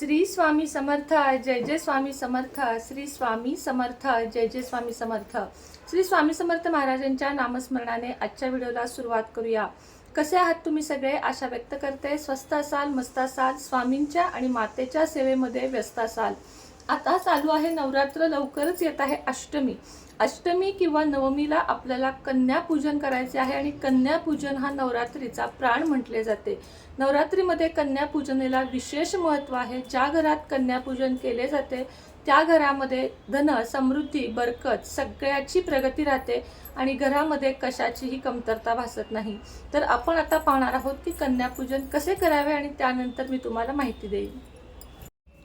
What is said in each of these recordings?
श्री स्वामी समर्थ जय जय स्वामी समर्थ श्री स्वामी समर्थ जय जय स्वामी समर्थ. श्री स्वामी समर्थ महाराजांच्या नामस्मरणाने आजच्या व्हिडिओला सुरुवात करूया. कसे आहात तुम्ही सगळे? आशा व्यक्त करते. स्वस्त असाल मस्त असाल स्वामींच्या आणि मातेच्या सेवेमध्ये व्यस्त असाल. आता चालू आहे नवरात्र लवकरच येत आहे अष्टमी. अष्टमी किंवा नवमीला आपल्याला कन्यापूजन करायचे आहे आणि कन्यापूजन हा नवरात्रीचा प्राण म्हटले जाते. नवरात्रीमध्ये कन्यापूजनेला विशेष महत्त्व आहे. ज्या घरात कन्यापूजन केले जाते त्या घरामध्ये धन समृद्धी बरकत सगळ्याची प्रगती राहते आणि घरामध्ये कशाचीही कमतरता भासत नाही. तर आपण आता पाहणार आहोत की कन्यापूजन कसे करावे आणि त्यानंतर मी तुम्हाला माहिती देईन.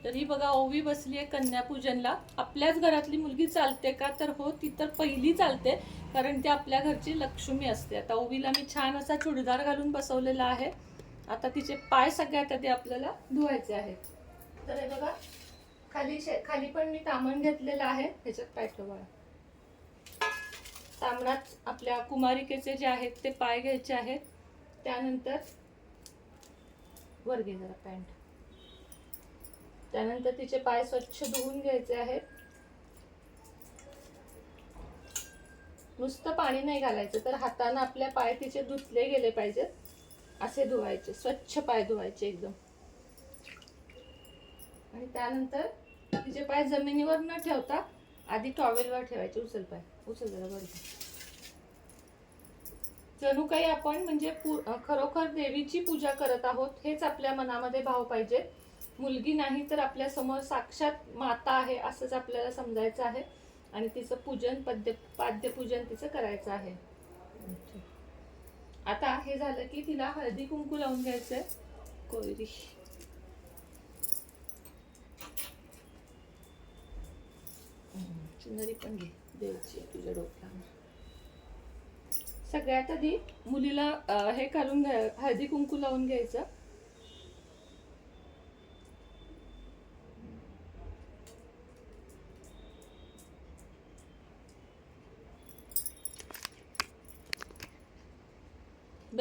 तर ही बघा ओवी बसली आहे कन्यापूजनला. आपल्याच घरातली मुलगी चालते का? तर हो ती तर पहिली चालते कारण ती आपल्या घरची लक्ष्मी असते. आता ओवीला मी छान असा चुडीदार घालून बसवलेला आहे. आता तिचे पाय सगळ्यात आधी आपल्याला धुवायचे आहेत. तर हे बघा खाली शे खाली पण मी तामण घेतलेलं आहे. ह्याच्यात पाय ठेवा. तामणात आपल्या कुमारिकेचे जे आहेत ते पाय घ्यायचे आहेत. त्यानंतर वर घे जरा पॅन्ट. त्यानंतर तिचे पाय स्वच्छ धुवून घ्यायचे आहेत. नुसतं पाणी नाही घालायचं तर हाताने आपल्या पाय तिचे धुतले गेले पाहिजेत. असे धुवायचे स्वच्छ पाय धुवायचे एकदम. आणि त्यानंतर तिचे पाय जमिनीवर न ठेवता आधी टॉवेलवर ठेवायचे. उचल पाय उचल जरा जणू काही आपण म्हणजे पू- खरोखर देवीची पूजा करत आहोत हेच आपल्या मनामध्ये भाव पाहिजे मुलगी नाही तर आपल्यासमोर साक्षात माता आहे असंच आपल्याला समजायचं आहे. आणि तिचं पूजन पद्य पाद्यपूजन तिचं करायचं आहे. आता हे झालं की तिला हळदी कुंकू लावून घ्यायचंय. कोयरी. चुनरी पण घे. आहे तुझ्या डोक्यावर. सगळ्यात आधी मुलीला हे घ्या हळदी कुंकू लावून घ्यायचं.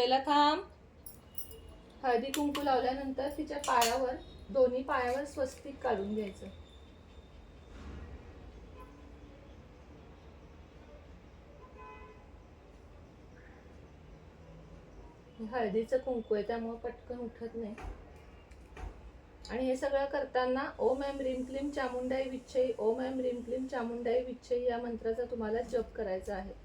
बेला थांब. हळदी कुंकू लावल्यानंतर तिच्या पायावर दोन्ही पायावर स्वस्तिक काढून घ्यायचं. हळदीचं कुंकू आहे त्यामुळे पटकन उठत नाही. आणि हे सगळं करताना ओम एम रीम चामुंडाई विच्छई ओम एम रीम चामुंडाई विच्छई या मंत्राचा तुम्हाला जप करायचा आहे.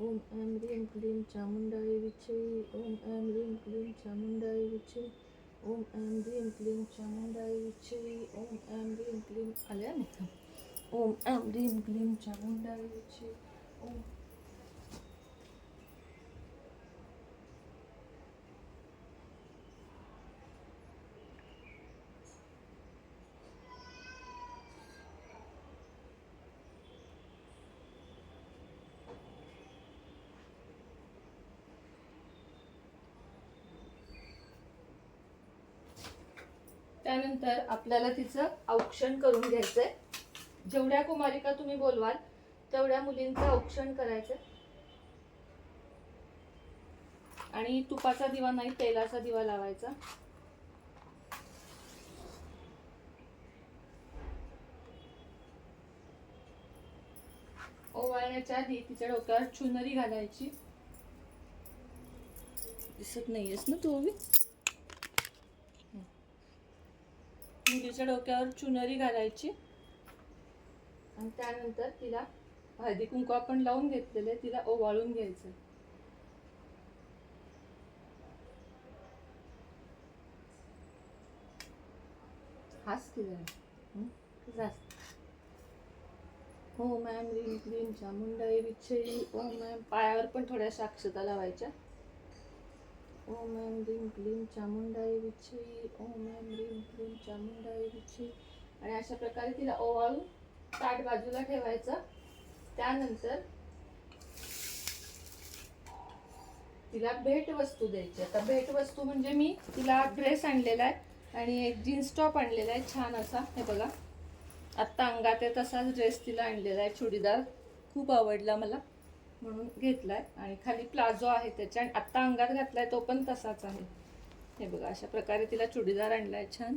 ओम ऐं ह्रीं क्लीं चामुण्डाय विच्छै ओम ऐं ह्रीं क्लीं चामुण्डाय विच्छै ओम ऐं ह्रीं क्लीं चामुण्डाय विच्छै ओम ऐं ह्रीं क्लीं आल्या नाही ओम ऐं ह्रीं क्लीं चामुण्डाय विच्छै ओम त्यानंतर आपल्याला तिचं औक्षण करून घ्यायचंय. जेवढ्या कुमारिका तुम्ही बोलवाल तेवढ्या मुलींचं औक्षण करायचं आणि तुपाचा दिवा नाही तेलाचा दिवा लावायचा. ओवाळण्याच्या आधी तिच्या डोक्यावर चुनरी घालायची. दिसत नाहीयेस ना तू ओवी मुलीच्या डोक्यावर चुनरी घालायची. आणि त्यानंतर तिला हळदी कुंकू आपण लावून घेतलेले तिला ओवाळून घ्यायचं. हाच तिला जास्त हो? मॅम ह्रीं क्लीं चामुंडाई विच्छई पायावर पण थोड्याशा अक्षता लावायच्या. ओम ऐं ह्रीं क्लीं चामुंडाई विच्छी ओम ऐं ह्रीं क्लीं चामुंडाई विच्छी. आणि अशा प्रकारे तिला ओवाळून ताट बाजूला ठेवायचं. त्यानंतर तिला भेटवस्तू द्यायची. आता भेटवस्तू म्हणजे मी तिला ड्रेस आणलेला आहे आणि एक जीन्स टॉप आणलेला आहे छान असा. हे बघा. आत्ता अंगात आहे तसाच ड्रेस तिला आणलेला आहे चुडीदार. खूप आवडला मला. म्हणून घेतलाय. आणि खाली प्लाझो आहे त्याच्या आणि आत्ता अंगात घातलाय तो पण तसाच आहे. हे बघा अशा प्रकारे तिला चुडीदार आणलाय छान.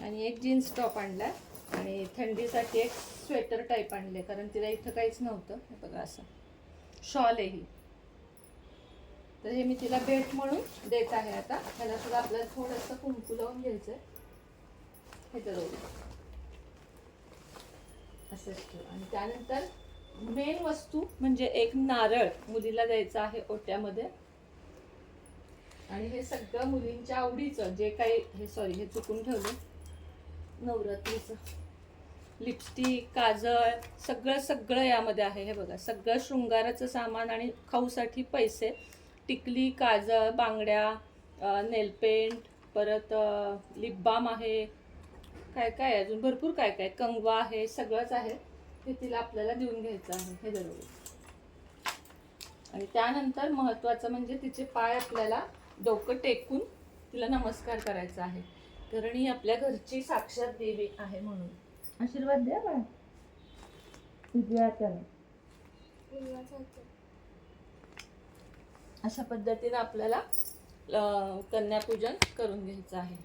आणि एक जीन्स टॉप आणलाय. आणि थंडीसाठी एक स्वेटर टाईप आणले कारण तिला इथं काहीच नव्हतं. हे बघा असं. शॉल आहे ही. तर हे मी तिला भेट म्हणून देत आहे आता. ह्याला सुद्धा आपल्याला थोडंसं कुंकू लावून घ्यायचं आहे हे तर असं असतो. आणि त्यानंतर मेन वस्तू म्हणजे एक नारळ मुलीला द्यायचा आहे ओट्यामध्ये. आणि हे सगळं मुलींच्या आवडीचं जे काही हे सॉरी हे चुकून ठेवलं. नवरात्रीचं. लिपस्टिक काजळ सगळं सगळं यामध्ये आहे हे बघा. सगळं शृंगाराचं सामान आणि खाऊसाठी पैसे. टिकली काजळ बांगड्या नेलपेंट परत लिप बाम आहे. काय काय अजून? भरपूर काय काय कंगवा आहे सगळंच आहे. हे तिला आपल्याला देऊन घ्यायचं आहे हे दररोज आणि त्यानंतर महत्त्वाचं म्हणजे तिचे पाय आपल्याला डोकं टेकून तिला नमस्कार करायचा आहे. कारण ही आपल्या घरची साक्षात देवी आहे म्हणून. आशीर्वाद द्या बाळा. तुझ्या हाताने. अशा पद्धतीने आपल्याला कन्यापूजन करून घ्यायचं आहे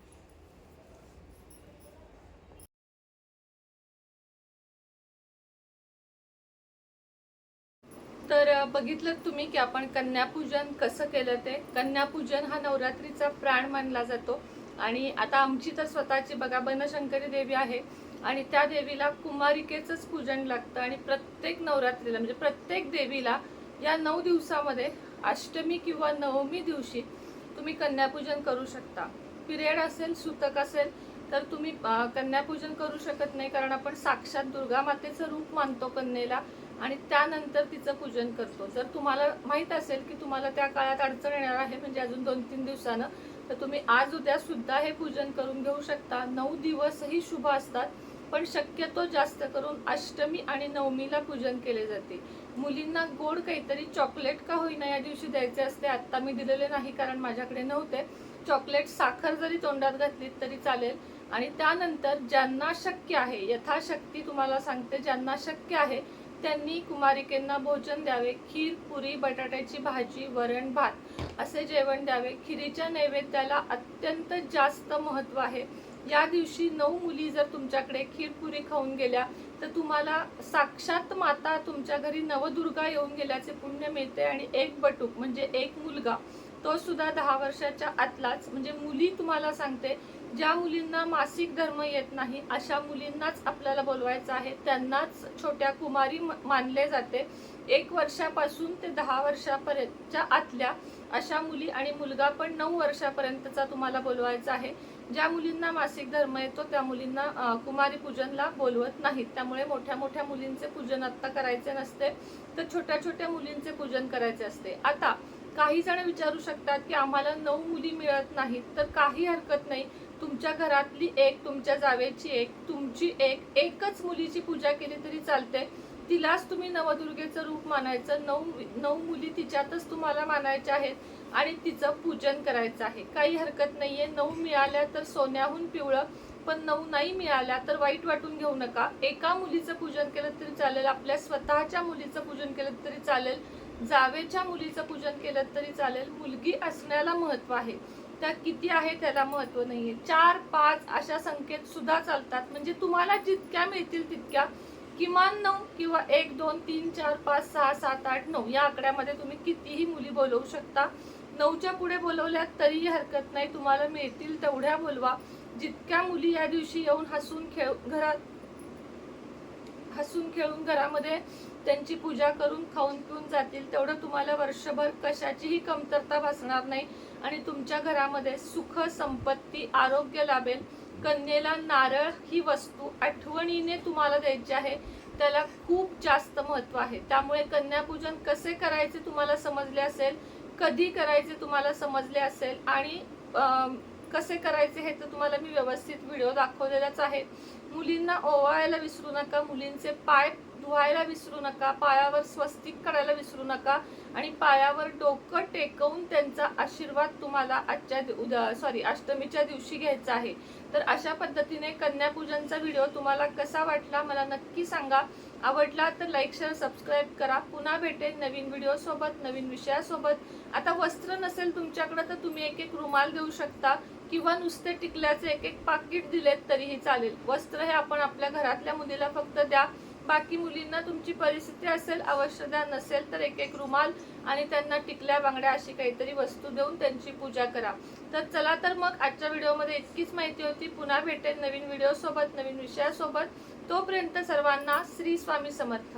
तर अ, बघितलं तुम्ही की आपण कन्यापूजन कसं केलं ते? कन्यापूजन हा नवरात्रीचा प्राण मानला जातो. आणि आता आमची तर स्वतःची बघा बनशंकरी देवी आहे. आणि त्या देवीला कुमारिकेचंच पूजन लागतं. आणि प्रत्येक नवरात्रीला म्हणजे प्रत्येक देवीला या नऊ दिवसामध्ये अष्टमी किंवा नवमी दिवशी तुम्ही कन्यापूजन करू शकता. पिरियड असेल सुतक असेल तर तुम्ही कन्यापूजन करू शकत नाही. कारण आपण साक्षात दुर्गा मातेचं रूप मानतो कन्येला. आणि त्यानंतर तिचं पूजन करतो. जर तुम्हाला माहीत असेल की तुम्हाला त्या काळात अडचण येणार आहे म्हणजे अजून दोन तीन दिवसानं तर तुम्ही आज उद्या सुद्धा हे पूजन करून घेऊ शकता. नऊ दिवसही शुभ असतात पण शक्यतो जास्त करून अष्टमी आणि नवमीला पूजन केले जाते. मुलींना गोड काहीतरी चॉकलेट का होईना या दिवशी द्यायचे असते आत्ता मी दिलेले नाही कारण माझ्याकडे नव्हते. चॉकलेट साखर जरी तोंडात घातली तरी चालेल. आणि त्यानंतर ज्यांना शक्य आहे यथाशक्ती तुम्हाला सांगते ज्यांना शक्य आहे त्यांनी कुमारिकेंना भोजन द्यावे खीर पुरी बटाट्याची भाजी वरण भात असे जेवण द्यावे. खिरीच्या नैवेद्याला अत्यंत जास्त महत्त्व आहे. या दिवशी नऊ मुली जर तुमच्याकडे खीरपुरी खाऊन गेल्या तर तुम्हाला साक्षात माता तुमच्या घरी नवदुर्गा येऊन गेल्याचे पुण्य मिळते आणि एक बटूक म्हणजे एक मुलगा तो सुद्धा दहा वर्षाच्या आतलाच. म्हणजे मुली तुम्हाला सांगते ज्या मुलींना मासिक धर्म येत नाही अशा मुलींनाच आपल्याला बोलवायचं आहे. त्यांनाच छोट्या कुमारी मानले जाते. एक वर्षापासून ते दहा वर्षापर्यंतच्या आतल्या अशा मुली आणि मुलगा पण नऊ वर्षापर्यंतचा तुम्हाला बोलवायचा आहे. ज्या मुलींना मासिक धर्म येतो त्या मुलींना कुमारी पूजनला बोलवत नाहीत. त्यामुळे मोठ्या मोठ्या मुलींचे पूजन आत्ता करायचे नसते तर छोट्या छोट्या मुलींचे पूजन करायचे असते. आता काही जण विचारू शकतात की आम्हाला नऊ मुली मिळत नाहीत तर काही हरकत नाही. तुमच्या घरातली एक तुमच्या जावेची एक तुमची एक एकच मुलीची पूजा केली तरी चालते तिलाच तुम्ही नवदुर्गेचं रूप मानायचं. नऊ नऊ मुली तिच्यातच तुम्हाला मानायच्या आहेत आणि तिचं पूजन करायचं आहे. काही हरकत नाहीये. नऊ मिळाल्या तर सोन्याहून पिवळं पण नऊ नाही मिळाल्या तर वाईट वाटून घेऊ नका. एका मुलीचं पूजन केलं तरी चालेल आपल्या स्वतःच्या मुलीचं पूजन केलं तरी चालेल जावेच्या मुलीचं पूजन केलं तरी चालेल. मुलगी असण्याला महत्त्व आहे. त्या किती आहे त्याला महत्त्व आहे चार पाच अशा संख्येत सुद्धा चालतात. म्हणजे तुम्हाला जितक्या मिळतील तितक्या. किमान नऊ किंवा एक दोन तीन चार पाच सहा सात आठ नऊ या आकड्यामध्ये तुम्ही कितीही मुली बोलवू शकता. नऊच्या पुढे बोलवल्या तरीही हरकत नाही. तुम्हाला मिळतील तेवढ्या बोलवा. जितक्या मुली या दिवशी येऊन हसून खेळ घरात हसून खेळून घरामध्ये त्यांची पूजा करून खाऊन पिऊन जातील तेवढं तुम्हाला वर्षभर कशाचीही कमतरता भासणार नाही. आणि तुमच्या घरामध्ये सुख संपत्ती आरोग्य लाभेल. कन्येला नारळ ही वस्तू आठवणीने तुम्हाला द्यायची आहे. त्याला खूप जास्त महत्त्व आहे. त्यामुळे कन्यापूजन कसे करायचे तुम्हाला समजले असेल कधी करायचे तुम्हाला समजले असेल आणि कसे करायचे हे तर तुम्हाला मी व्यवस्थित व्हिडिओ दाखवलेलाच आहे. मुलींना ओवाळायला विसरू नका मुलींचे पाय धुवायला विसरू नका पायावर स्वस्तिक करायला विसरू नका. आणि पायावर डोकं टेकवून त्यांचा आशीर्वाद तुम्हाला आजच्या उद्या सॉरी अष्टमीच्या दिवशी घ्यायचा आहे. तर अशा पद्धतीने कन्यापूजनचा व्हिडिओ तुम्हाला कसा वाटला मला नक्की सांगा. आवडला तर लाईक शेअर सबस्क्राईब करा. पुन्हा भेटेल नवीन व्हिडिओसोबत नवीन विषयासोबत. आता वस्त्र नसेल तुमच्याकडे तर तुम्ही एक एक रुमाल देऊ शकता किंवा नुसते टिकल्याचे एक एक पाकिट दिलेत तरीही चालेल. वस्त्र हे आपण आपल्या घरातल्या मुलीला फक्त द्या. बाकी मुलींना तुमची परिस्थिती असेल अवश्य द्या. नसेल तर एक एक रुमाल आणि त्यांना टिकल्या बांगड्या अशी काहीतरी वस्तू देऊन त्यांची पूजा करा. तर चला तर मग आजच्या व्हिडिओमध्ये इतकीच माहिती होती. पुन्हा भेटेल नवीन व्हिडिओसोबत नवीन विषयासोबत. तोपर्यंत सर्वांना श्री स्वामी समर्थ.